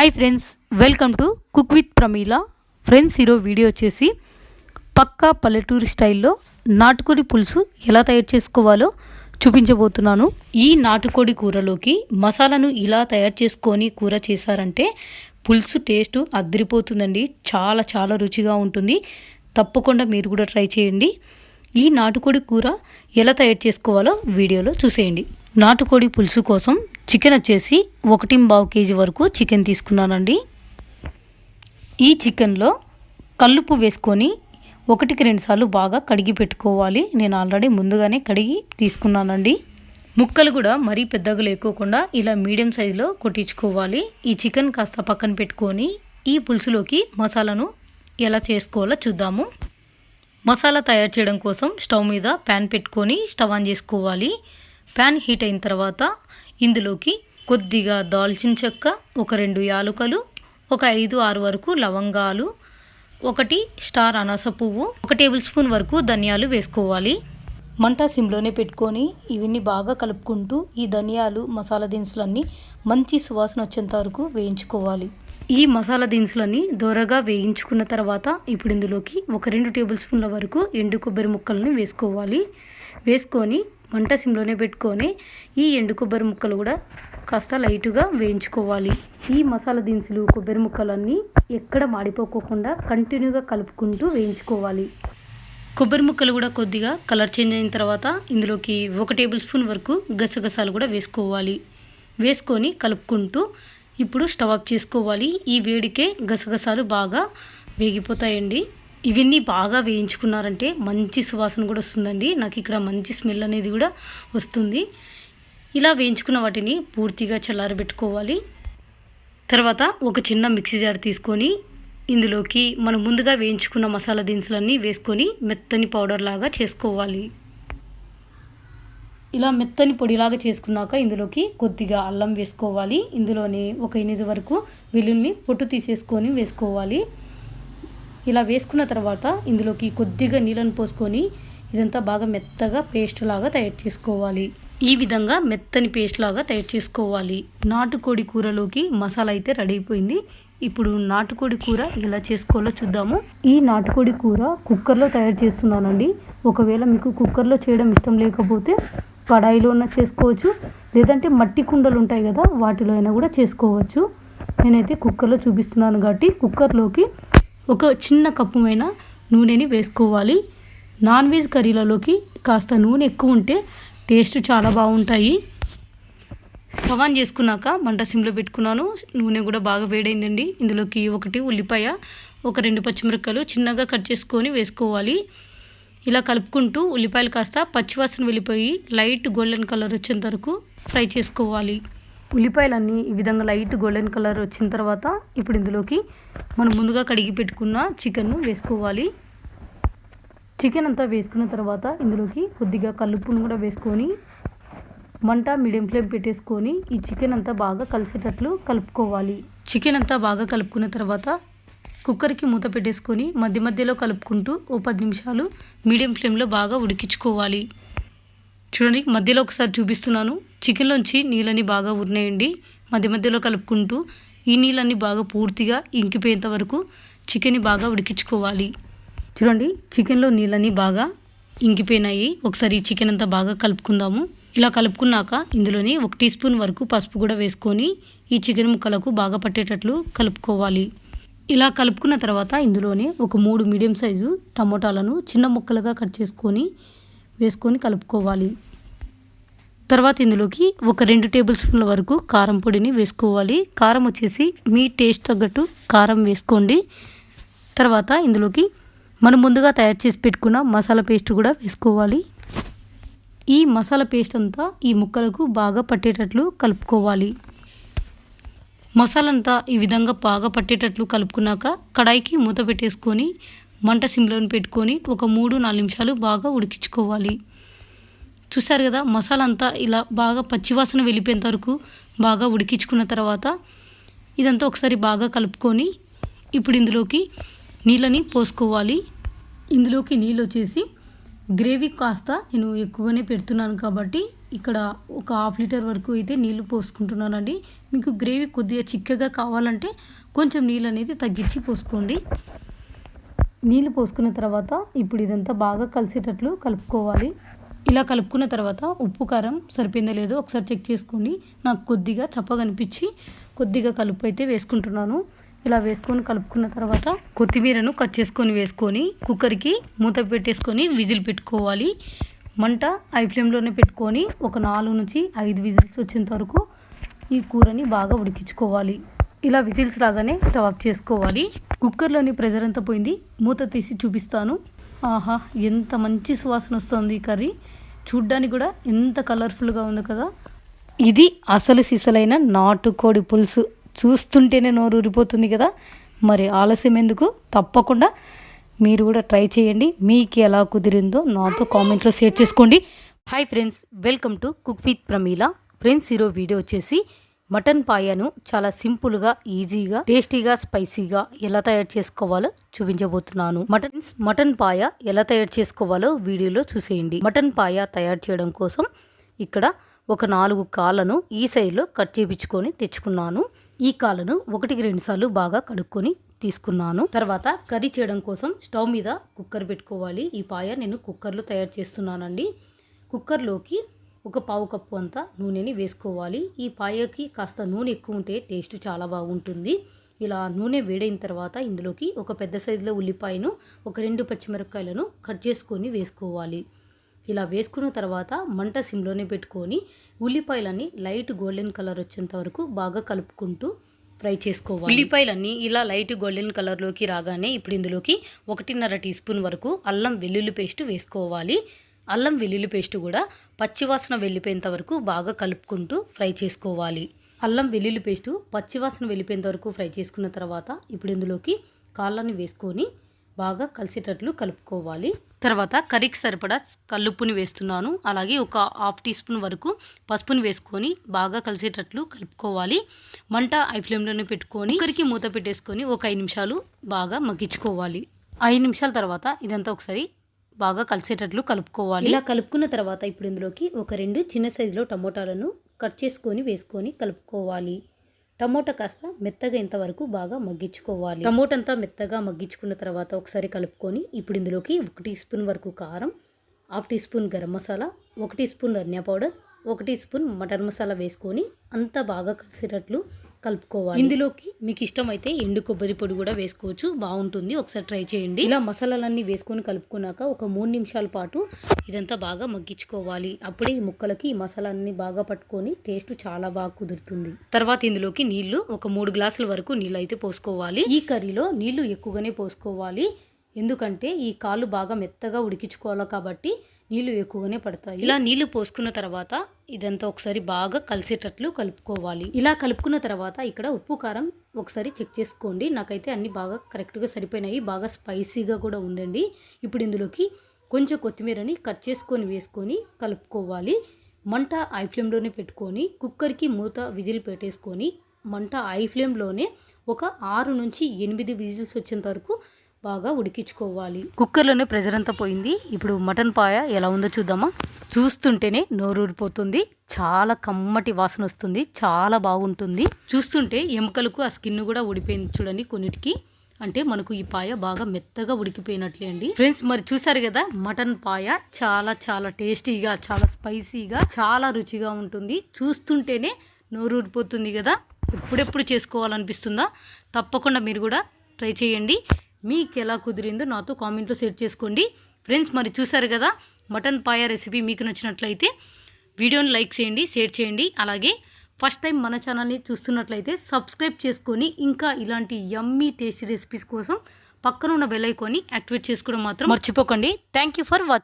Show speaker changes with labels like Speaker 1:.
Speaker 1: Hi friends welcome to cook with Pramila friends ఈరోజు video వచ్చేసి పక్కా పల్లెటూరి స్టైల్లో నాటుకోడి పులుసు ఎలా తయారు చేసుకోవాలో చూపించబోతున్నాను. ఈ నాటుకోడి కూరలోకి మసాలాను ఇలా తయారు చేసుకొని కూర చేశారంటే పులుసు టేస్ట్ అద్దరిపోతుందండి చాలా చాలా రుచిగా ఉంటుంది. తప్పకుండా మీరు కూడా ట్రై చేయండి. ఈ నాటుకోడి కూర ఎలా తయారు చేసుకోవాలో వీడియోలో చూసేయండి. నాటుకోడి పులుసు కోసం చికెన్ వచ్చేసి ఒకటి బావు కేజీ వరకు చికెన్ తీసుకున్నానండి. ఈ చికెన్లో కల్లుపు వేసుకొని ఒకటికి రెండుసార్లు బాగా కడిగి పెట్టుకోవాలి. నేను ఆల్రెడీ ముందుగానే కడిగి తీసుకున్నానండి. ముక్కలు కూడా మరీ పెద్దగా లేకోకుండా ఇలా మీడియం సైజులో కొట్టించుకోవాలి. ఈ చికెన్ కాస్త పక్కన పెట్టుకొని ఈ పులుసులోకి మసాలాను ఎలా చేసుకోవాలో చూద్దాము. మసాలా తయారు చేయడం కోసం స్టవ్ మీద ప్యాన్ పెట్టుకొని స్టవ్ ఆన్ చేసుకోవాలి. ప్యాన్ హీట్ అయిన తర్వాత ఇందులోకి కొద్దిగా దాల్చిన చెక్క ఒక రెండు యాలుకలు ఒక ఐదు ఆరు వరకు లవంగాలు ఒకటి స్టార్ అనాస పువ్వు ఒక టేబుల్ స్పూన్ వరకు ధనియాలు వేసుకోవాలి. మంట సిమ్లోనే పెట్టుకొని ఇవన్నీ బాగా కలుపుకుంటూ ఈ ధనియాలు మసాలా దినుసులన్నీ మంచి సువాసన వచ్చేంత వరకు వేయించుకోవాలి. ఈ మసాలా దినుసులన్నీ దోరగా వేయించుకున్న తర్వాత ఇప్పుడు ఇందులోకి ఒక రెండు టేబుల్ స్పూన్ల వరకు ఎండు కొబ్బరి ముక్కలను వేసుకోవాలి. వేసుకొని మంట సిమ్లోనే పెట్టుకొని ఈ ఎండు కొబ్బరి ముక్కలు కూడా కాస్త లైట్గా వేయించుకోవాలి. ఈ మసాలా దినుసులు కొబ్బరి ముక్కలన్నీ ఎక్కడ మాడిపోకోకుండా కంటిన్యూగా కలుపుకుంటూ వేయించుకోవాలి. కొబ్బరి ముక్కలు కూడా కొద్దిగా కలర్ చేంజ్ అయిన తర్వాత ఇందులోకి ఒక టేబుల్ స్పూన్ వరకు గసగసాలు కూడా వేసుకోవాలి. వేసుకొని కలుపుకుంటూ ఇప్పుడు స్టవ్ ఆఫ్ చేసుకోవాలి. ఈ వేడికే గసగసాలు బాగా వేగిపోతాయండి. ఇవన్నీ బాగా వేయించుకున్నారంటే మంచి సువాసన కూడా వస్తుందండి. నాకు ఇక్కడ మంచి స్మెల్ అనేది కూడా వస్తుంది. ఇలా వేయించుకున్న వాటిని పూర్తిగా చల్లారబెట్టుకోవాలి. తర్వాత ఒక చిన్న మిక్సీ జార్ తీసుకొని ఇందులోకి మనం ముందుగా వేయించుకున్న మసాలా దినుసులన్నీ వేసుకొని మెత్తని పౌడర్ లాగా చేసుకోవాలి. ఇలా మెత్తని పొడిలాగా చేసుకున్నాక ఇందులోకి కొద్దిగా అల్లం వేసుకోవాలి. ఇందులోనే ఒక ఎనిమిది వరకు వెల్లుల్ని పొట్టు తీసేసుకొని వేసుకోవాలి. ఇలా వేసుకున్న తర్వాత ఇందులోకి కొద్దిగా నీళ్ళను పోసుకొని ఇదంతా బాగా మెత్తగా పేస్ట్ లాగా తయారు చేసుకోవాలి. ఈ విధంగా మెత్తని పేస్ట్ లాగా తయారు చేసుకోవాలి. నాటుకోడి కూరలోకి మసాలా అయితే రెడీ అయిపోయింది. ఇప్పుడు నాటుకోడి కూర ఎలా చేసుకోవాలో చూద్దాము. ఈ నాటుకోడి కూర కుక్కర్లో తయారు చేస్తున్నానండి. ఒకవేళ మీకు కుక్కర్లో చేయడం ఇష్టం లేకపోతే కడాయిలోన చేసుకోవచ్చు. లేదంటే మట్టి కుండలు ఉంటాయి కదా వాటిలో అయినా కూడా చేసుకోవచ్చు. నేనైతే కుక్కర్లో చూపిస్తున్నాను కాబట్టి కుక్కర్లోకి ఒక చిన్న కప్పుమైన నూనెని వేసుకోవాలి. నాన్ వెజ్ కర్రీలలోకి కాస్త నూనె ఎక్కువ ఉంటే టేస్ట్ చాలా బాగుంటాయి. స్టవ్ ఆన్ చేసుకున్నాక మంట సిమ్లో పెట్టుకున్నాను. నూనె కూడా బాగా వేడైందండి. ఇందులోకి ఒకటి ఉల్లిపాయ ఒక రెండు పచ్చిమిరపకాయలు చిన్నగా కట్ చేసుకొని వేసుకోవాలి. ఇలా కలుపుకుంటూ ఉల్లిపాయలు కాస్త పచ్చివాసన వెళ్ళిపోయి లైట్ గోల్డెన్ కలర్ వచ్చేంత వరకు ఫ్రై చేసుకోవాలి. ఉల్లిపాయలన్నీ ఈ విధంగా లైట్ గోల్డెన్ కలర్ వచ్చిన తర్వాత ఇప్పుడు ఇందులోకి మనం ముందుగా కడిగి పెట్టుకున్న చికెన్ను వేసుకోవాలి. చికెన్ అంతా వేసుకున్న తర్వాత ఇందులోకి కొద్దిగా కల్లుప్పును కూడా వేసుకొని మంట మీడియం ఫ్లేమ్ పెట్టేసుకొని ఈ చికెన్ అంతా బాగా కలిసేటట్లు కలుపుకోవాలి. చికెన్ అంతా బాగా కలుపుకున్న తర్వాత కుక్కర్కి మూత పెట్టేసుకొని మధ్య మధ్యలో కలుపుకుంటూ ఓ పది నిమిషాలు మీడియం ఫ్లేమ్లో బాగా ఉడికించుకోవాలి. చూడండి మధ్యలో ఒకసారి చూపిస్తున్నాను. చికెన్లోంచి నీళ్ళని బాగా ఉరినేయండి. మధ్య మధ్యలో కలుపుకుంటూ ఈ నీళ్ళని బాగా పూర్తిగా ఇంకిపోయేంత వరకు చికెన్ని బాగా ఉడికించుకోవాలి. చూడండి చికెన్లో నీళ్ళని బాగా ఇంకిపోయినాయి. ఒకసారి ఈ చికెన్ అంతా బాగా కలుపుకుందాము. ఇలా కలుపుకున్నాక ఇందులోని ఒక టీ స్పూన్ వరకు పసుపు కూడా వేసుకొని ఈ చికెన్ ముక్కలకు బాగా పట్టేటట్లు కలుపుకోవాలి. ఇలా కలుపుకున్న తర్వాత ఇందులోనే ఒక మూడు మీడియం సైజు టమోటాలను చిన్న ముక్కలుగా కట్ చేసుకొని వేసుకొని కలుపుకోవాలి. తర్వాత ఇందులోకి ఒక రెండు టేబుల్ స్పూన్ల వరకు కారం పొడిని వేసుకోవాలి. కారం వచ్చేసి మీ టేస్ట్ తగ్గట్టు కారం వేసుకోండి. తర్వాత ఇందులోకి మనం ముందుగా తయారు చేసి పెట్టుకున్న మసాలా పేస్ట్ కూడా వేసుకోవాలి. ఈ మసాలా పేస్ట్ అంతా ఈ ముక్కలకు బాగా పట్టేటట్లు కలుపుకోవాలి. మసాలంతా ఈ విధంగా బాగా పట్టేటట్లు కలుపుకున్నాక కడాయికి మూత పెట్టేసుకొని మంట సిమ్లోని పెట్టుకొని ఒక మూడు నాలుగు నిమిషాలు బాగా ఉడికించుకోవాలి. చూసారు కదా మసాలా అంతా ఇలా బాగా పచ్చివాసన వెళ్ళిపోయేంత వరకు బాగా ఉడికించుకున్న తర్వాత ఇదంతా ఒకసారి బాగా కలుపుకొని ఇప్పుడు ఇందులోకి నీళ్ళని పోసుకోవాలి. ఇందులోకి నీళ్ళు వచ్చేసి గ్రేవీ కాస్త నేను ఎక్కువగానే పెడుతున్నాను కాబట్టి ఇక్కడ ఒక హాఫ్ లీటర్ వరకు అయితే నీళ్ళు పోసుకుంటున్నానండి. మీకు గ్రేవీ కొద్దిగా చిక్కగా కావాలంటే కొంచెం నీళ్ళు అనేది తగ్గించి పోసుకోండి. నీళ్ళు పోసుకున్న తర్వాత ఇప్పుడు ఇదంతా బాగా కలిసేటట్లు కలుపుకోవాలి. ఇలా కలుపుకున్న తర్వాత ఉప్పు కారం సరిపోయిందో లేదో ఒకసారి చెక్ చేసుకోండి. నాకు కొద్దిగా చప్పగా అనిపించి కొద్దిగా కలుపు అయితే వేసుకుంటున్నాను. ఇలా వేసుకొని కలుపుకున్న తర్వాత కొత్తిమీరను కట్ చేసుకొని వేసుకొని కుక్కర్కి మూత పెట్టేసుకొని విజిల్ పెట్టుకోవాలి. మంట ఐ ఫ్లేమ్లోనే పెట్టుకొని ఒక నాలుగు నుంచి ఐదు విజిల్స్ వచ్చేంత వరకు ఈ కూరని బాగా ఉడికించుకోవాలి. ఇలా విజిల్స్ రాగానే స్టవ్ ఆఫ్ చేసుకోవాలి. కుక్కర్లోని ప్రెజర్ అంతా పోయింది. మూత తీసి చూపిస్తాను. ఆహా ఎంత మంచి సువాసన వస్తుంది ఈ కర్రీ. చూడ్డానికి కూడా ఎంత కలర్ఫుల్గా ఉంది కదా. ఇది అసలు సిసలైన నాటుకోడి పులుసు. చూస్తుంటేనే నోరు ఊరిపోతుంది కదా. మరి ఆలస్యం ఎందుకు? తప్పకుండా మీరు కూడా ట్రై చేయండి. మీకు ఎలా కుదిరిందో నాతో కామెంట్లో షేర్ చేసుకోండి. Hi friends welcome to cook with Pramila friends ఈరోజు వీడియో వచ్చేసి మటన్ పాయను చాలా సింపుల్గా ఈజీగా టేస్టీగా స్పైసీగా ఎలా తయారు చేసుకోవాలో చూపించబోతున్నాను. మటన్ మటన్ పాయ ఎలా తయారు చేసుకోవాలో వీడియోలో చూసేయండి. మటన్ పాయ తయారు చేయడం కోసం ఇక్కడ ఒక నాలుగు కాళ్ళను ఈ సైజులో కట్ చేపించుకొని తెచ్చుకున్నాను. ఈ కాళ్ళను ఒకటికి రెండు సార్లు బాగా కడుక్కొని తీసుకున్నాను. తర్వాత కర్రీ చేయడం కోసం స్టవ్ మీద కుక్కర్ పెట్టుకోవాలి. ఈ పాయ నేను కుక్కర్లో తయారు చేస్తున్నానండి. కుక్కర్లోకి ఒక పావు కప్పు అంతా నూనెని వేసుకోవాలి. ఈ పాయకి కాస్త నూనె ఎక్కువ ఉంటే టేస్ట్ చాలా బాగుంటుంది. ఇలా నూనె వేడైన తర్వాత ఇందులోకి ఒక పెద్ద సైజులో ఉల్లిపాయను ఒక రెండు పచ్చిమిరపకాయలను కట్ చేసుకొని వేసుకోవాలి. ఇలా వేసుకున్న తర్వాత మంట సిమ్లోనే పెట్టుకొని ఉల్లిపాయలన్నీ లైట్ గోల్డెన్ కలర్ వచ్చేంత వరకు బాగా కలుపుకుంటూ ఫ్రై చేసుకోవాలి. ఉల్లిపాయలన్నీ ఇలా లైట్ గోల్డెన్ కలర్లోకి రాగానే ఇప్పుడు ఇందులోకి ఒకటిన్నర టీ స్పూన్ వరకు అల్లం వెల్లుల్లి పేస్ట్ వేసుకోవాలి. అల్లం వెల్లుల్లి పేస్ట్ కూడా పచ్చివాసన వెళ్ళిపోయేంత వరకు బాగా కలుపుకుంటూ ఫ్రై చేసుకోవాలి. అల్లం వెల్లుల్లి పేస్టు పచ్చివాసన వెళ్ళిపోయేంత వరకు ఫ్రై చేసుకున్న తర్వాత ఇప్పుడు ఇందులోకి కాళ్ళని వేసుకొని బాగా కలిసేటట్లు కలుపుకోవాలి. తర్వాత కర్రీకి సరిపడా కల్లుప్పుని వేస్తున్నాను. అలాగే ఒక హాఫ్ టీ స్పూన్ వరకు పసుపుని వేసుకొని బాగా కలిసేటట్లు కలుపుకోవాలి. మంట ఐ ఫ్లేమ్లోనే పెట్టుకొని కుక్కర్కి మూత పెట్టేసుకొని ఒక ఐదు నిమిషాలు బాగా మగ్గించుకోవాలి. ఐదు నిమిషాల తర్వాత ఇదంతా ఒకసారి బాగా కలిసేటట్లు కలుపుకోవాలి. ఇలా కలుపుకున్న తర్వాత ఇప్పుడు ఇందులోకి ఒక రెండు చిన్న సైజులో టమోటాలను కట్ చేసుకొని వేసుకొని కలుపుకోవాలి. టమోటా కాస్త మెత్తగా ఇంతవరకు బాగా మగ్గించుకోవాలి. టమోటా అంతా మెత్తగా మగ్గించుకున్న తర్వాత ఒకసారి కలుపుకొని ఇప్పుడు ఇందులోకి ఒక టీ స్పూన్ వరకు కారం half tea spoon garam masala ఒక టీ స్పూన్ ధనియా పౌడర్ ఒక టీ స్పూన్ మటన్ మసాలా వేసుకొని అంతా బాగా కలిసేటట్లు కలుపుకోవాలి. ఇందులోకి మీకు ఇష్టమైతే ఎండు కొబ్బరి పొడి కూడా వేసుకోవచ్చు. బాగుంటుంది. ఒకసారి ట్రై చేయండి. ఇలా మసాలాలన్నీ వేసుకొని కలుపుకున్నాక ఒక మూడు నిమిషాల పాటు ఇదంతా బాగా మగ్గించుకోవాలి. అప్పుడే ఈ ముక్కలకి ఈ మసాలాన్ని బాగా పట్టుకొని టేస్ట్ చాలా బాగా కుదురుతుంది. తర్వాత ఇందులోకి నీళ్ళు ఒక మూడు గ్లాసుల వరకు నీళ్ళు అయితే పోసుకోవాలి. ఈ కర్రీలో నీళ్ళు ఎక్కువగానే పోసుకోవాలి. ఎందుకంటే ఈ కాళ్ళు బాగా మెత్తగా ఉడికించుకోవాలి కాబట్టి నీళ్ళు ఎక్కువగానే పడతాయి. ఇలా నీళ్ళు పోసుకున్న తర్వాత ఇదంతా ఒకసారి బాగా కలిసేటట్లు కలుపుకోవాలి. ఇలా కలుపుకున్న తర్వాత ఇక్కడ ఉప్పు కారం ఒకసారి చెక్ చేసుకోండి. నాకైతే అన్ని బాగా కరెక్ట్గా సరిపోయినాయి. బాగా స్పైసీగా కూడా ఉందండి. ఇప్పుడు ఇందులోకి కొంచెం కొత్తిమీరని కట్ చేసుకొని వేసుకొని కలుపుకోవాలి. మంట ఐ ఫ్లేమ్లోనే పెట్టుకొని కుక్కర్కి మూత విజిల్ పెట్టేసుకొని మంట ఐ ఫ్లేమ్లోనే ఒక ఆరు నుంచి ఎనిమిది విజిల్స్ వచ్చేంత వరకు బాగా ఉడికించుకోవాలి. కుక్కర్లోనే ప్రెజర్ అంతా పోయింది. ఇప్పుడు మటన్ పాయ ఎలా ఉందో చూద్దామా? చూస్తుంటేనే నోరూరిపోతుంది చాలా కమ్మటి వాసన వస్తుంది. చాలా బాగుంటుంది. చూస్తుంటే ఎముకలకు ఆ స్కిన్ కూడా ఊడిపోయింది చూడండి కొన్నిటికి. అంటే మనకు ఈ పాయ బాగా మెత్తగా ఉడికిపోయినట్లే అండి. ఫ్రెండ్స్ మరి చూసారు కదా మటన్ పాయ చాలా చాలా టేస్టీగా చాలా స్పైసీగా చాలా రుచిగా ఉంటుంది. చూస్తుంటేనే నోరూరిపోతుంది కదా. ఎప్పుడెప్పుడు చేసుకోవాలనిపిస్తుందా? తప్పకుండా మీరు కూడా ట్రై చేయండి. మీకు ఎలా కుదిరిందో నాతో కామెంట్లో షేర్ చేసుకోండి. ఫ్రెండ్స్ మరి చూసారు కదా మటన్ పాయ రెసిపీ మీకు నచ్చినట్లయితే వీడియోని లైక్ చేయండి షేర్ చేయండి. అలాగే ఫస్ట్ టైం మన ఛానల్ని చూస్తున్నట్లయితే సబ్స్క్రైబ్ చేసుకొని ఇంకా ఇలాంటి యమ్మీ టేస్టీ రెసిపీస్ కోసం పక్కన ఉన్న బెల్ ఐకాన్ని యాక్టివేట్ చేసుకోవడం మాత్రం మర్చిపోకండి. Thank you for watching